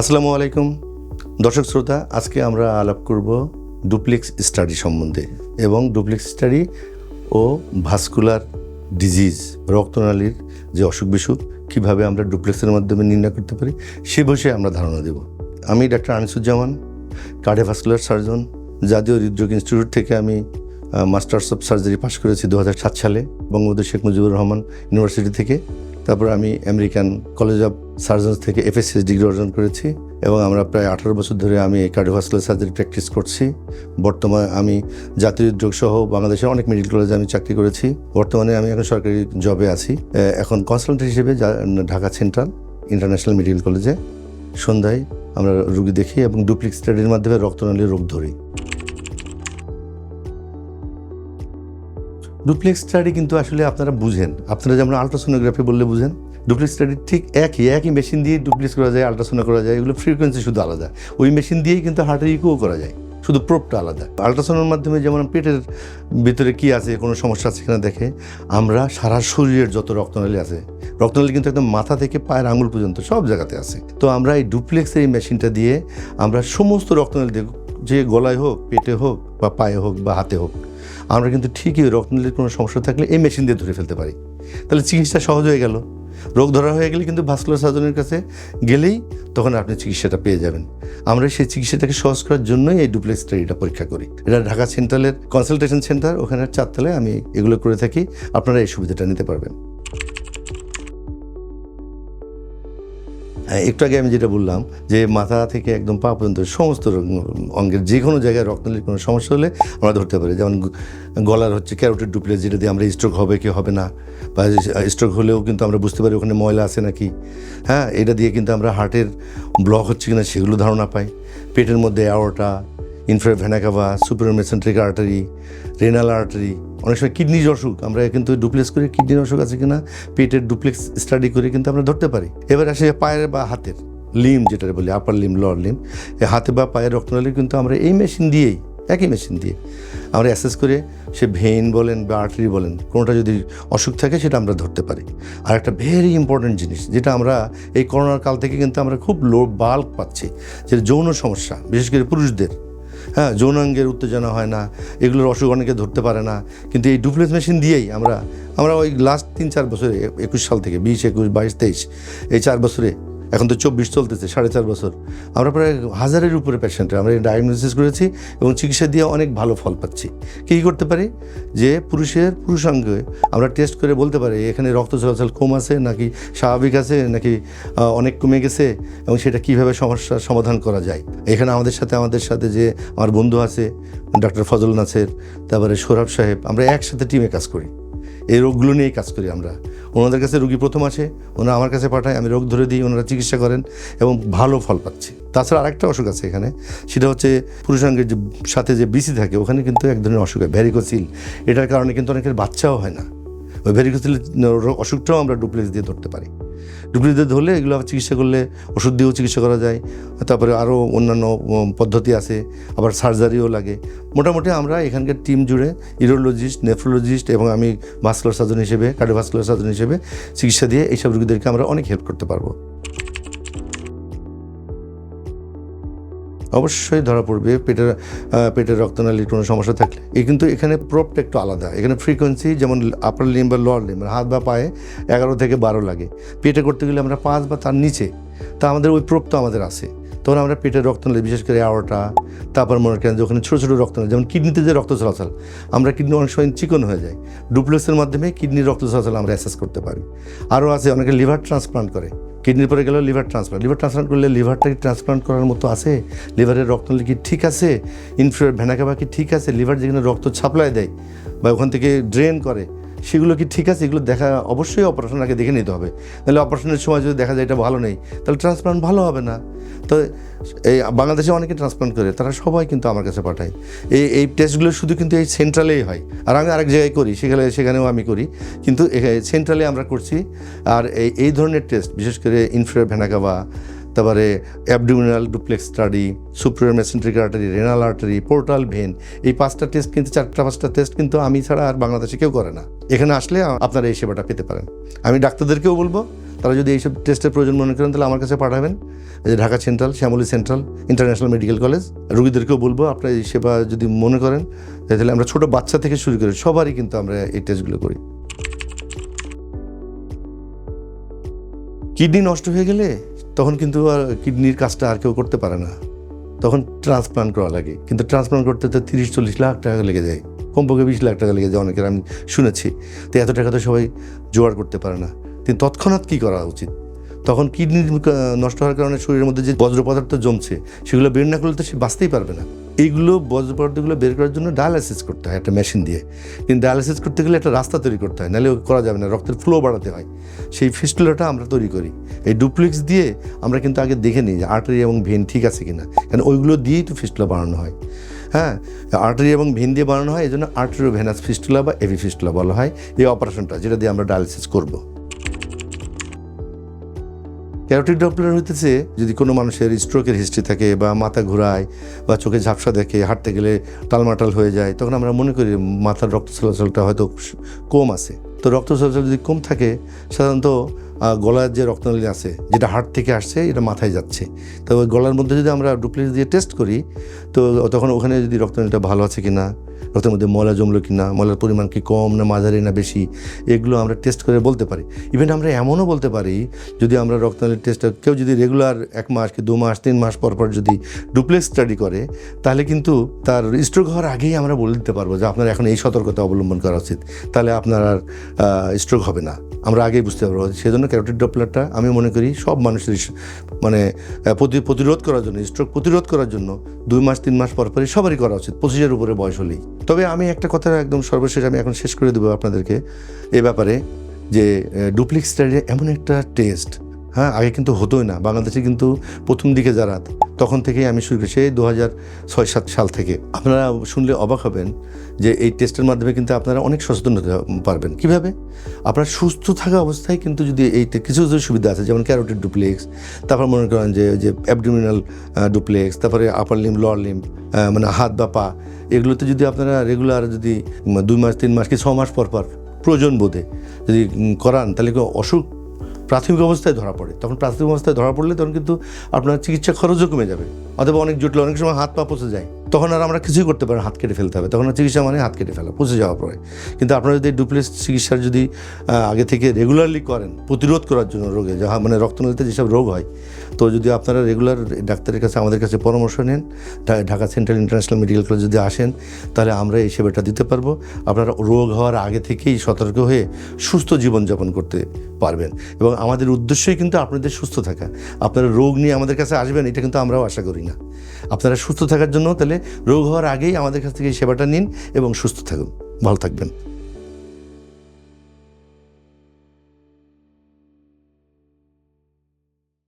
আসসালামু আলাইকুম। দর্শক শ্রোতা, আজকে আমরা আলাপ করব ডুপ্লেক্স স্টাডি সম্বন্ধে এবং ডুপ্লেক্স স্টাডি ও ভাস্কুলার ডিজিজ, রক্তনালীর যে অসুখ বিসুখ, কীভাবে আমরা ডুপ্লেক্সের মাধ্যমে নির্ণয় করতে পারি, সে বিষয়ে আমরা ধারণা দেব। আমি ডাক্তার আনিসুজ্জামান, কার্ডিওভাস্কুলার সার্জন, জাতীয় হৃদরোগ ইনস্টিটিউট থেকে আমি মাস্টার্স অফ সার্জারি পাশ করেছি দু হাজার সাত সালে, বঙ্গবন্ধু শেখ মুজিবুর রহমান ইউনিভার্সিটি থেকে। তারপর আমি আমেরিকান কলেজ অফ সার্জনস থেকে এফএসসি ডিগ্রি অর্জন করেছি এবং আমরা প্রায় আঠারো বছর ধরে আমি কার্ডিওভাস্কুলার সার্জারি প্র্যাকটিস করছি। বর্তমানে আমি জাতীয় উদ্যোগ সহ বাংলাদেশের অনেক মেডিকেল কলেজে আমি চাকরি করেছি। বর্তমানে আমি এখন সরকারি জবে আছি। এখন কনসালটেন্ট হিসেবে ঢাকা সেন্ট্রাল ইন্টারন্যাশনাল মেডিকেল কলেজে। সন্ধ্যায় আমরা রুগী দেখি এবং ডুপ্লিক্স স্টাডির মাধ্যমে রক্তনালীর রোগ ধরি। ডুপ্লেক্স স্টাডি কিন্তু আসলে আপনারা বুঝেন। আপনারা যেমন আলট্রাসোনোগ্রাফি বললে বুঝেন ডুপ্লেক্স স্টাডি ঠিক একই একই মেশিন দিয়ে ডুপ্লেক্স করা যায় আলট্রাসোনো করা যায়, এগুলো ফ্রিকোয়েন্সি শুধু আলাদা। ওই মেশিন দিয়েই কিন্তু হার্টের ইকোও করা যায়, শুধু প্রোপটা আলাদা। আলট্রাসোনোর মাধ্যমে যেমন পেটের ভিতরে কি আছে, কোনো সমস্যা আছে কিনা দেখে, আমরা সারা শরীরের যত রক্তনালী আছে, রক্তনালী কিন্তু একদম মাথা থেকে পায়ের আঙুল পর্যন্ত সব জায়গাতে আছে। তো আমরা এই ডুপ্লেক্সের এই মেশিনটা দিয়ে আমরা সমস্ত রক্তনালী দেখব যে গলায় হোক, পেটে হোক, বা পায়ে হোক, বা হাতে হোক আমরা কিন্তু ঠিকই রক্তনালীর কোনো সমস্যা থাকলে এই মেশিন দিয়ে ধরে ফেলতে পারি। তাহলে চিকিৎসা সহজ হয়ে গেল। রোগ ধরা হয়ে গেলে কিন্তু ভাস্কুলার সার্জনের কাছে গেলেই তখন আপনি চিকিৎসাটা পেয়ে যাবেন। আমরা সেই চিকিৎসাটাকে সহজ করার জন্যই এই ডুপ্লেক্স স্টাডিটা পরীক্ষা করি। এটা ঢাকা সেন্ট্রালের কনসালটেশন সেন্টার ওখানে চারতলায় আমি এগুলো করে থাকি। আপনারা এই সুবিধাটা নিতে পারবেন। একটু আগে আমি যেটা বললাম যে মাথা থেকে একদম পা পর্যন্ত সমস্ত অঙ্গের যে কোনো জায়গায় রক্তনালীর কোনো সমস্যা হলে আমরা ধরতে পারি। যেমন গলার হচ্ছে ক্যারোটের ডুপ্লেস যেটা দিয়ে আমরা স্ট্রোক হবে কি হবে না, বা স্ট্রোক হলেও কিন্তু আমরা বুঝতে পারি ওখানে ময়লা আছে নাকি। হ্যাঁ এটা দিয়ে কিন্তু আমরা হার্টের ব্লক হচ্ছে কিনা সেগুলো ধারণা পাই। পেটের মধ্যে aorta infra vena cava super mesenteric artery renal artery অনেক সময় কিডনির অসুখ আমরা কিন্তু ডুপ্লেক্স করে কিডনির অসুখ আছে কিনা, পেটের ডুপ্লেক্স স্টাডি করে কিন্তু আমরা ধরতে পারি। এবার আসে পায়ের বা হাতের লিম যেটা বলি আপার লিম লোয়ার লিম এই হাতে বা পায়ের রক্তনালী কিন্তু আমরা এই মেশিন দিয়েই, একই মেশিন দিয়ে আমরা অ্যাসেস করে সে ভেইন বলেন বা আর্টারি বলেন, কোনোটা যদি অসুখ থাকে সেটা আমরা ধরতে পারি। আর একটা ভেরি ইম্পর্ট্যান্ট জিনিস, যেটা আমরা এই করোনার কাল থেকে কিন্তু আমরা খুব লো বাল্ক পাচ্ছি যেটা যৌন সমস্যা, বিশেষ করে পুরুষদের। হ্যাঁ যৌনাঙ্গের উত্তেজনা হয় না, এগুলোর অসুখ অনেকে ধরতে পারে না। কিন্তু এই ডুপ্লেক্স মেশিন দিয়েই আমরা আমরা ওই লাস্ট তিন চার বছরে, একুশ সাল থেকে, বিশ, একুশ, বাইশ, তেইশ, এই চার বছরে এখন তো চব্বিশ চলতেছে, সাড়ে চার বছর। আমরা প্রায় হাজারের উপরে পেশেন্টের আমরা ডায়াগনোসিস করেছি এবং চিকিৎসা দিয়ে অনেক ভালো ফল পাচ্ছি। কী করতে পারি? যে পুরুষের পুরুষাঙ্গে আমরা টেস্ট করে বলতে পারি, এখানে রক্ত চলাচল কম আছে নাকি স্বাভাবিক আছে নাকি অনেক কমে গেছে এবং সেটা কীভাবে সমস্যার সমাধান করা যায়? এখানে আমাদের সাথে আমাদের সাথে যে আমার বন্ধু আছে ডক্টর ফজল নাসের, তারপরে সৌরভ সাহেব, আমরা একসাথে টিমে কাজ করি। এই রোগগুলো নিয়েই কাজ করি আমরা। ওনাদের কাছে রুগী প্রথম আসে, ওনারা আমার কাছে পাঠায়, আমি রোগ ধরে দিই, ওনারা চিকিৎসা করেন এবং ভালো ফল পাচ্ছি। তাছাড়া আরেকটা অসুখ আছে এখানে, সেটা হচ্ছে পুরুষাঙ্গের যে সাথে যে বিসি থাকে, ওখানে কিন্তু এক ধরনের অসুখ হয় ভ্যারিকোসিল এটার কারণে কিন্তু অনেকের বাচ্চাও হয় না। ওই ভ্যারিকোসিল অসুখটাও আমরা ডুপ্লেক্স দিয়ে ধরতে পারি। ডুপ্লেক্স হলে এগুলো আবার চিকিৎসা করলে ওষুধ দিয়েও চিকিৎসা করা যায়, তারপরে আরও অন্যান্য পদ্ধতি আছে, আবার সার্জারিও লাগে। মোটামুটি আমরা এখানকার টিম জুড়ে ইউরোলজিস্ট নেফ্রোলজিস্ট এবং আমি ভাস্কুলার সার্জন হিসেবে কার্ডিওভাস্কুলার সার্জন হিসেবে চিকিৎসা দিয়ে এইসব রোগীদেরকে আমরা অনেক হেল্প করতে পারব। অবশ্যই ধরা পড়বে, পেটের পেটের রক্তনালীর কোনো সমস্যা থাকলে। এই কিন্তু এখানে প্রপটা একটু আলাদা। এখানে ফ্রিকোয়েন্সি যেমন আপার লিম বা লোয়ার লিম হাত বা পায়ে এগারো থেকে বারো লাগে। পেটে করতে গেলে আমরা পাঁচ বা তার নিচে। তা আমাদের ওই প্রপ তো আমাদের আছে। তখন আমরা পেটের রক্ত রক্তনালী বিশেষ করে আওয়াটা তারপর মনে করেন যে ওখানে ছোটো ছোটো রক্তনালী যেমন কিডনিতে যে রক্ত চলাচল, আমরা কিডনি অনেক সময় চিকন হয়ে যায়। ডুপ্লেক্সের মাধ্যমে কিডনির রক্ত চলাচল আমরা অ্যাসেস করতে পারি। আরও আছে, অনেকে লিভার ট্রান্সপ্লান্ট করে। কিডনির পরে গেলেও লিভার ট্রান্সপ্লান্ট। লিভার ট্রান্সপ্লান্ট করলে লিভারটা কি ট্রান্সপ্লান্ট করার মতো আছে? লিভারের রক্ত রক্তনালী কি ঠিক আছে? ইনফ্লুয়ের ভেনাকাবা কি ঠিক আছে? লিভার যেখানে রক্ত ছাপলায় দেয় বা ওখান থেকে ড্রেন করে সেগুলো কি ঠিক আছে? এগুলো দেখা অবশ্যই অপারেশন আগে দেখে নিতে হবে। তাহলে অপারেশনের সময় যদি দেখা যায় এটা ভালো নেই, তাহলে ট্রান্সপ্লান্ট ভালো হবে না। তো এই বাংলাদেশে অনেকে ট্রান্সপ্লান্ট করে, তারা সবাই কিন্তু আমার কাছে পাঠায়। এই এই টেস্টগুলো শুধু কিন্তু এই সেন্ট্রালেই হয়। আর আমি আরেক জায়গায় করি, সেখানে, সেখানেও আমি করি। কিন্তু সেন্ট্রালে আমরা করছি। আর এই এই ধরনের টেস্ট বিশেষ করে ইনফ্রা ভেনাকাবা তারপরে abdominal duplex study superior mesenteric artery renal artery portal vein এই পাঁচটা টেস্ট কিন্তু, চারটা পাঁচটা টেস্ট কিন্তু আমি ছাড়া আর বাংলাদেশে কেউ করে না। এখানে আসলে আপনারা এই সেবাটা পেতে পারেন। আমি ডাক্তারদেরকেও বলব, তারা যদি এইসব টেস্টের প্রয়োজন মনে করেন, তাহলে আমার কাছে পাঠাবেন। যে Dhaka central, Shyamoli central international medical college রোগীদেরকেও বলব, আপনারা এই সেবা যদি মনে করেন, তাহলে আমরা ছোট বাচ্চা থেকে শুরু করি সবারই কিন্তু আমরা এই টেস্টগুলো করি। কিডনি নষ্ট হয়ে গেলে তখন কিন্তু আর কিডনির কাজটা আর কেউ করতে পারে না। তখন ট্রান্সপ্লান্ট করা লাগে। কিন্তু ট্রান্সপ্লান্ট করতে তো তিরিশ চল্লিশ লাখ টাকা লেগে যায়। কমপক্ষে বিশ লাখ টাকা লেগে যায় অনেকের, আমি শুনেছি। তো এত টাকা তো সবাই জোগাড় করতে পারে না। তিনি তৎক্ষণাৎ কী করা উচিত? তখন কিডনি নষ্ট হওয়ার কারণে শরীরের মধ্যে যে বজ্র পদার্থ জমছে, সেগুলো বের না করলে তো সে বাঁচতেই পারবে না। এইগুলো বজ্র পদার্থগুলো বের করার জন্য ডায়ালাইসিস করতে হয় একটা মেশিন দিয়ে। কিন্তু ডায়ালাইসিস করতে গেলে একটা রাস্তা তৈরি করতে হয়, নাহলে করা যাবে না, রক্তের ফ্লো বাড়াতে হয়। সেই ফিস্টুলাটা আমরা তৈরি করি। এই ডুপ্লিক্স দিয়ে আমরা কিন্তু আগে দেখে নিই যে আর্টারি এবং ভেন ঠিক আছে কিনা। কারণ ওইগুলো দিয়েই তো ফিস্টুলা বানানো হয়। হ্যাঁ আর্টারি এবং ভেন দিয়ে বানানো হয় এই জন্য আর্টারিও ভেনাস ফিস্টুলা বা এভি ফিস্টুলা বলা হয় এই অপারেশনটা যেটা দিয়ে আমরা ডায়ালিসিস করব। ক্যারোটিড ডপলার হইতেছে? যদি কোনো মানুষের স্ট্রোকের হিস্ট্রি থাকে বা মাথা ঘোরায় বা চোখে ঝাপসা দেখে, হাঁটতে গেলে টালমাটাল হয়ে যায়, তখন আমরা মনে করি মাথার রক্ত চলাচলটা হয়তো কম আছে। তো রক্ত চলাচল যদি কম থাকে, সাধারণত গলার যে রক্তনালী আছে, যেটা হার্ট থেকে আসছে, এটা মাথায় যাচ্ছে। তো গলার মধ্যে যদি আমরা ডুপ্লিকেট দিয়ে টেস্ট করি, তো তখন ওখানে যদি রক্তনালীটা ভালো আছে কি না রক্তের মধ্যে ময়লা জমলো কি না, ময়লার পরিমাণ কি কম না মাঝারি না বেশি, এগুলো আমরা টেস্ট করে বলতে পারি। ইভেন আমরা এমনও বলতে পারি, যদি আমরা রক্তনালীর টেস্টটা কেউ যদি রেগুলার এক মাস কি দু মাস, তিন মাস পর পর যদি ডুপ্লেক্স স্টাডি করে, তাহলে কিন্তু তার স্ট্রোক হওয়ার আগেই আমরা বলে দিতে পারব যে আপনার এখন এই সতর্কতা অবলম্বন করা উচিত। তাহলে আপনার আর স্ট্রোক হবে না। আমরা আগেই বুঝতে পারব। সেজন্য ক্যারোটিড ডপলারটা আমি মনে করি সব মানুষের মানে প্রতি- প্রতিরোধ করার জন্য স্ট্রোক প্রতিরোধ করার জন্য দুই মাস, তিন মাস পর পরই সবারই করা উচিত। পঁচিশের উপরে বয়স হলেই। তবে আমি একটা কথা একদম সর্বশেষ আমি এখন শেষ করে দেবো আপনাদেরকে এ ব্যাপারে যে ডুপ্লিক্স স্টাডি এমন একটা টেস্ট হ্যাঁ আগে কিন্তু হতোই না। বাংলাদেশে কিন্তু প্রথম দিকে যারা তখন থেকেই আমি শুরু করি সেই দু হাজার ছয় সাত সাল থেকে। আপনারা শুনলে অবাক হবেন যে, এই টেস্টের মাধ্যমে কিন্তু আপনারা অনেক সচেতন হতে পারবেন। কীভাবে? আপনার সুস্থ থাকা অবস্থায় কিন্তু যদি এই কিছু কিছু সুবিধা আছে, যেমন ক্যারোটিড ডুপ্লেক্স তারপর মনে করেন যে যে অ্যাবডোমিনাল ডুপ্লেক্স তারপরে আপার লিম লোয়ার লিম মানে হাত বা পা এগুলোতে যদি আপনারা রেগুলার যদি দুই মাস, তিন মাস কি ছ মাস পর পর প্রয়োজন বোধে যদি করান, তাহলে অসুখ প্রাথমিক অবস্থায় ধরা পড়ে? তখন প্রাথমিক অবস্থায় ধরা পড়লে তখন কিন্তু আপনার চিকিৎসা খরচও কমে যাবে। অথবা অনেক জটিল, অনেক সময় হাত পা পচে যায়। তখন আর আমরা কিছুই করতে পারি হাত কেটে ফেলতে হবে। তখন চিকিৎসা মানে হাত কেটে ফেলা, পচে যাওয়ার পরে। কিন্তু আপনারা যদি ডুপ্লেস চিকিৎসার যদি আগে থেকে রেগুলারলি করেন, প্রতিরোধ করার জন্য রোগে যাহা মানে রক্তনালীতে যেসব রোগ হয়, তো যদি আপনারা রেগুলার ডাক্তারের কাছে, আমাদের কাছে পরামর্শ নেন Dhaka central international medical college যদি আসেন, তাহলে আমরা এই সেবাটা দিতে পারব। আপনারা রোগ হওয়ার আগে থেকেই সতর্ক হয়ে সুস্থ জীবনযাপন করতে পারবেন। এবং আমাদের উদ্দেশ্যই কিন্তু আপনাদের সুস্থ থাকা। আপনারা রোগ নিয়ে আমাদের কাছে আসবেন, এটা কিন্তু আমরাও আশা করি। না। আপনারা সুস্থ থাকার জন্য তাহলে রোগ হওয়ার আগেই আমাদের কাছ থেকে এই সেবাটা নিন এবং সুস্থ থাকুন। ভালো থাকবেন।